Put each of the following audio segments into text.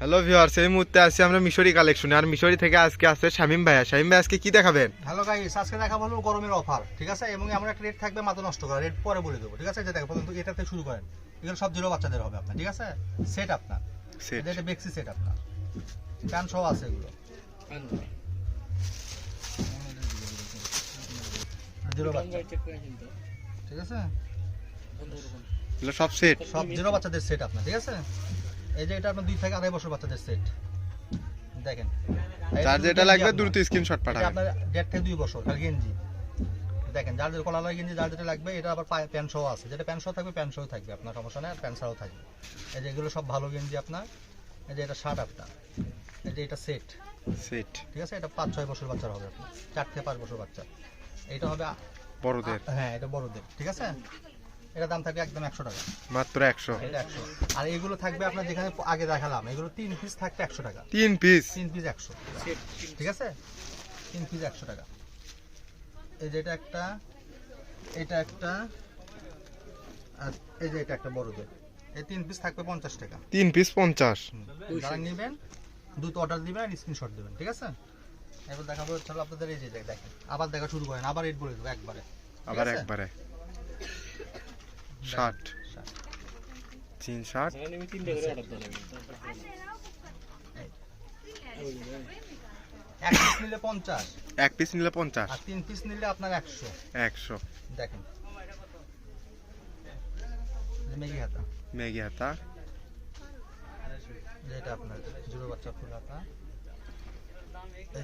Hello viewers এই মুহূর্তে আছি আমরা মিশরি কালেকশনে আর মিশরি থেকে আজকে আছে শামিম ভাইয়া। শামিম ভাই আজকে কি দেখাবেন? হ্যালো গাইস আজকে দেখাবো হলো গরমের অফার ঠিক আছে? এবং এমন একটা রেট থাকবে মাথা নষ্ট করা। রেট পরে বলে দেবো ঠিক আছে? যে দেখো প্রথম এটাতে শুরু করেন। এগুলো সব জিরো বাচ্চাদের হবে আপনার ঠিক আছে? সেট আপনার সেট এটা বেক্সি সেট আপনার প্যান সহ আছে এগুলো। জিরো বাচ্চা। ঠিক আছে? এগুলো সব সেট সব জিরো বাচ্চাদের সেট আপনার ঠিক আছে? এই যে এটা আপনার দুই থেকে আড়াই বছর বাচ্চাদের সেট দেখেন। যার যেটা লাগবে। দ্রুত স্ক্রিনশট পাঠাবেন। আপনার দেড় থেকে দুই বছর খালি গেঞ্জি। দেখেন যার যেটা কলার গেঞ্জি যার যেটা লাগবে এটা আবার পায়ে প্যান্ট সহ আছে। যেটা প্যান্ট সহ থাকবে প্যান্ট সহ থাকবে আপনার সমস্যা নেই আর প্যান্ট ছাড়াও থাকবে। এই যে এগুলো সব ভালো গেঞ্জি আপনার। এই যে এটা শার্ট আপনার। এই যে এটা সেট সেট ঠিক আছে? এটা পাঁচ ছয় বছর বাচ্চার হবে আপনার। চার থেকে পাঁচ বছর বাচ্চা। এটা হবে বড়দের। হ্যাঁ এটা বড়দের। ঠিক আছে? এটা দাম থাকবে একদম একশো টাকা। মাত্র একশো। একশো। আর এগুলো থাকবে আপনার যেখানে আগে দেখালাম এগুলো তিন পিস থাকবে একশো টাকা। তিন পিস তিন পিস একশো। ঠিক আছে? তিন পিস একশো টাকা। এই যে এটা একটা এটা একটা আর এই যে এটা একটা বড়দের। এই তিন পিস থাকবে পঞ্চাশ টাকা। তিন পিস পঞ্চাশ। যারা নেবেন দুধ অর্ডার দিবেন আর স্ক্রিনশট দেবেন ঠিক আছে? এবার দেখাবো চলো আপনাদের এই যে দেখেন আবার দেখা শুরু করেন আবার রেট বলে দেবো একবারে। আবার একবারে। ষাট। তিন ষাট। এক পিস নিলে পঞ্চাশ। এক পিস নিলে পঞ্চাশ। আর তিন পিস নিলে আপনার একশো। একশো। দেখেন। মেগি হাতা। ম্যাগি হাতা। যেটা আপনার জিরো বাচ্চা ফুল হাতা।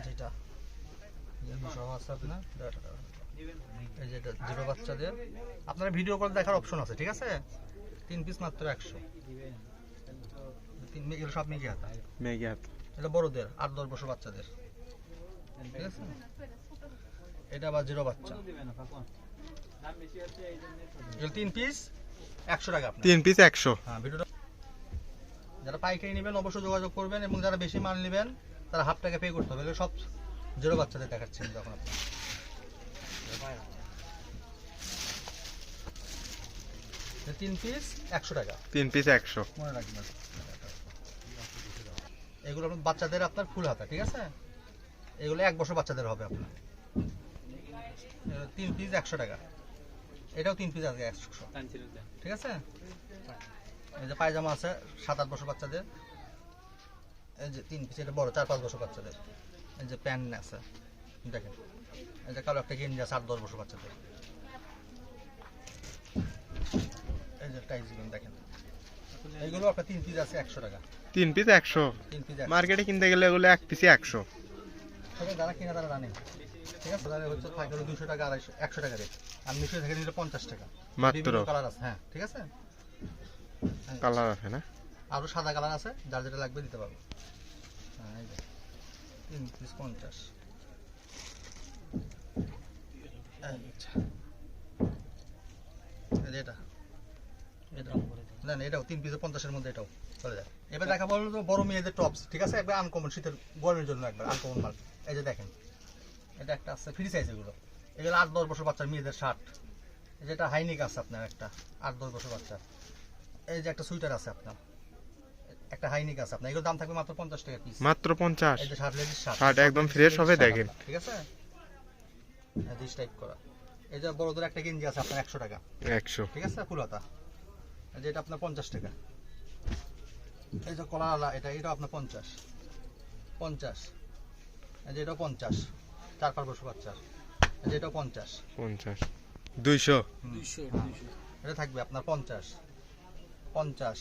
যেটা সহ আছে আপনার। যেটা জিরো বাচ্চাদের। আপনার ভিডিও কল দেখার অপশন আছে ঠিক আছে? তিন পিস মাত্র একশো। তিন এগুলো সব মেগি হাতা। ম্যাগি হাতা। এটা বড়দের আট দশ বছর বাচ্চাদের। ঠিক আছে? এটা আবার জিরো বাচ্চা। তিন পিস একশো টাকা তিন পিস একশো। হ্যাঁ ভিডিওটা যারা পাইকারি নেবেন অবশ্যই যোগাযোগ করবেন এবং যারা বেশি মাল নেবেন তারা হাফ টাকা পে করতে হবে। সব জিরো বাচ্চাদের দেখাচ্ছেন তখন আপনি তিন পিস একশো টাকা। তিন পিস একশো। মনে রাখবেন। এগুলো আপনার বাচ্চাদের আপনার ফুল হাতা ঠিক আছে? এগুলো এক বছর বাচ্চাদের হবে আপনার। তিন পিস একশো টাকা। এটাও তিন পিস আছে একশো। ঠিক আছে? এই যে পায়জামা আছে সাত আট বছর বাচ্চাদের। এই যে তিন পিস এটা বড় চার পাঁচ বছর বাচ্চাদের। এই যে প্যান্ট আছে দেখেন। এই যে কালো একটা গেঞ্জি আছে আট দশ বছর বাচ্চাদের। এই যে টাইস দেখেন। এইগুলো আপনার তিন পিস আছে একশো টাকা। তিন পিস একশো। মার্কেটে কিনতে গেলে এগুলো এক পিসে একশো। তবে যারা কিনা তারা জানে ঠিক আছে? তাহলে হচ্ছে থাকে দুশো টাকা আড়াইশো একশো টাকা রেট আর থেকে নিলে পঞ্চাশ টাকা। মাত্র। কালার আছে হ্যাঁ ঠিক আছে? কালার আছে না? আরও সাদা কালার আছে যার যেটা লাগবে দিতে পারব। হ্যাঁ এই যে তিন পিস পঞ্চাশ। আচ্ছা। এটা। না না এটাও তিন পিসে পঞ্চাশের মধ্যে এটাও চলে যায়। এবার দেখা বলল তো বড় মেয়েদের টপস ঠিক আছে? একবার আনকমন শীতের গরমের জন্য একবার আনকমন মাল এই যে দেখেন এটা একটা আছে ফ্রি সাইজ এগুলো। এগুলো আট দশ বছর বাচ্চার মেয়েদের শার্ট এই যে এটা হাইনিক আছে আপনার একটা আট দশ বছর বাচ্চার। এই যে একটা সুইটার আছে আপনার। একটা হাইনিক আছে আপনার। এগুলোর দাম থাকবে মাত্র পঞ্চাশ টাকা পিস মাত্র পঞ্চাশ। এই যে শার্ট লেডিস শার্ট শার্ট একদম fresh হবে, দেখেন। ঠিক আছে? দিস টাইপ করা। এই যে বড়দের একটা গেঞ্জি আছে আপনার একশো টাকা। একশো। ঠিক আছে যে এটা আপনার পঞ্চাশ টাকা। এই যে কলা আলা এটা এটা আপনার পঞ্চাশ। পঞ্চাশ। এই যে এটাও পঞ্চাশ। চার পাঁচ বছর বাচ্চার এই যে এটাও পঞ্চাশ। পঞ্চাশ। দুইশো? হ্যাঁ। এটা থাকবে আপনার পঞ্চাশ। পঞ্চাশ।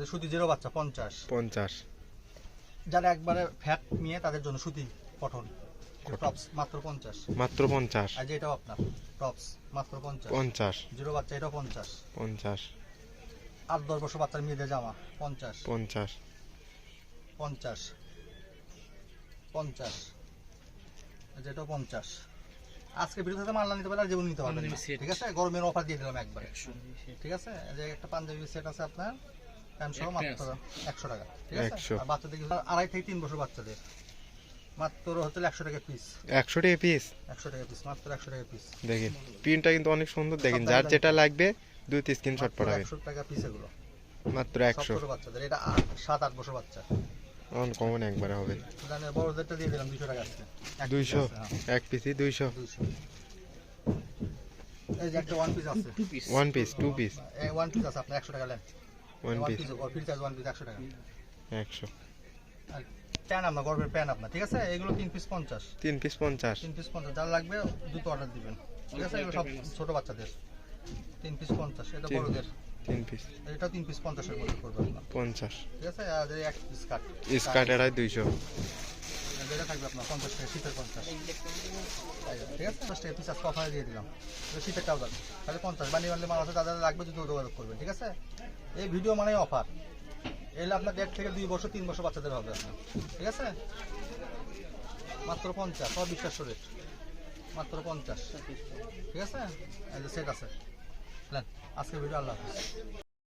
এই সুতি জিরো বাচ্চা পঞ্চাশ। পঞ্চাশ। যারা একবারে ফ্যাট নিয়ে তাদের জন্য সুতি কটন। টপস মাত্র পঞ্চাশ। মাত্র পঞ্চাশ। আর যে এটাও আপনার। টপস মাত্র পঞ্চাশ। পঞ্চাশ। জিরো বাচ্চা এটাও পঞ্চাশ। পঞ্চাশ। আট দশ বছর বাচ্চার মেয়েদের জামা পঞ্চাশ। পঞ্চাশ। পঞ্চাশ। পঞ্চাশ। এই যে এটাও পঞ্চাশ। আজকে বিরুদ্ধে মাল নিতে পারলে আর জীবন নিতে পারবেন ঠিক আছে? গরমের অফার দিয়ে দিলাম একবারে। ঠিক আছে? যে একটা পাঞ্জাবি সেট আছে আপনার সহ মাত্র একশো টাকা। ঠিক আছে? আর বাচ্চাদের কিন্তু আড়াই থেকে তিন বছর বাচ্চাদের। মাত্র হচ্ছে একশো টাকা পিস একশো টাকা পিস একশো টাকা পিস মাত্র একশো টাকা পিস দেখেন প্রিন্টটা কিন্তু অনেক সুন্দর। দেখেন যার যেটা লাগবে দুই তিন স্ক্রিনশট পাঠাবেন একশো টাকা পিস এগুলো। মাত্র সব একশো। ছোট বাচ্চাদের এটা আট- সাত আট বছর বাচ্চা। অন কমন একবারে হবে। জানেন বড়দেরটা দিয়ে দিলাম দুশো টাকা আজকে এক piece দুইশো? আছে, হ্যাঁ, এক পিসি দুইশো? দুইশো। এই যে একটা ওয়ান পিস আছে। One piece two piece one piece আছে আপনার একশো টাকা নেন one piece piece one piece একশো টাকা। একশো। আর প্যান আপনার গরমের প্যান আপনার ঠিক আছে? এগুলো তিন পিস পঞ্চাশ। তিন পিস পঞ্চাশ। তিন পিস পঞ্চাশ যার লাগবে দুটো অর্ডার দিবেন ঠিক আছে? এগুলো সব ছোট বাচ্চাদের। তিন পিস পঞ্চাশ এটা বড়দের। তিন পিস এটা তিন পিস পঞ্চাশের মধ্যে করবে আপনার। পঞ্চাশ। ঠিক আছে? আর এই এক পিস কাট স্কার্ট দুইশো। থাকবে আপনার পঞ্চাশ টাকা শীতের পঞ্চাশ। ঠিক আছে? দশ টাকা পিস আজকে অফারে দিয়ে দিলাম। শীতের তাহলে পঞ্চাশ। বানিয়ে বানিয়ে মাল আছে তাদের লাগবে যদি যোগাযোগ করবেন ঠিক আছে? এই ভিডিও মানে অফার এলে আপনার দেড় থেকে দুই বছর, তিন বছর বাচ্চাদের হবে ঠিক আছে? মাত্র পঞ্চাশ অবিশ্বাস বিশ্বাস রেট মাত্র পঞ্চাশ। ঠিক আছে? সেট আছে। আজকে ভিডিও আল্লাহ হাফিজ।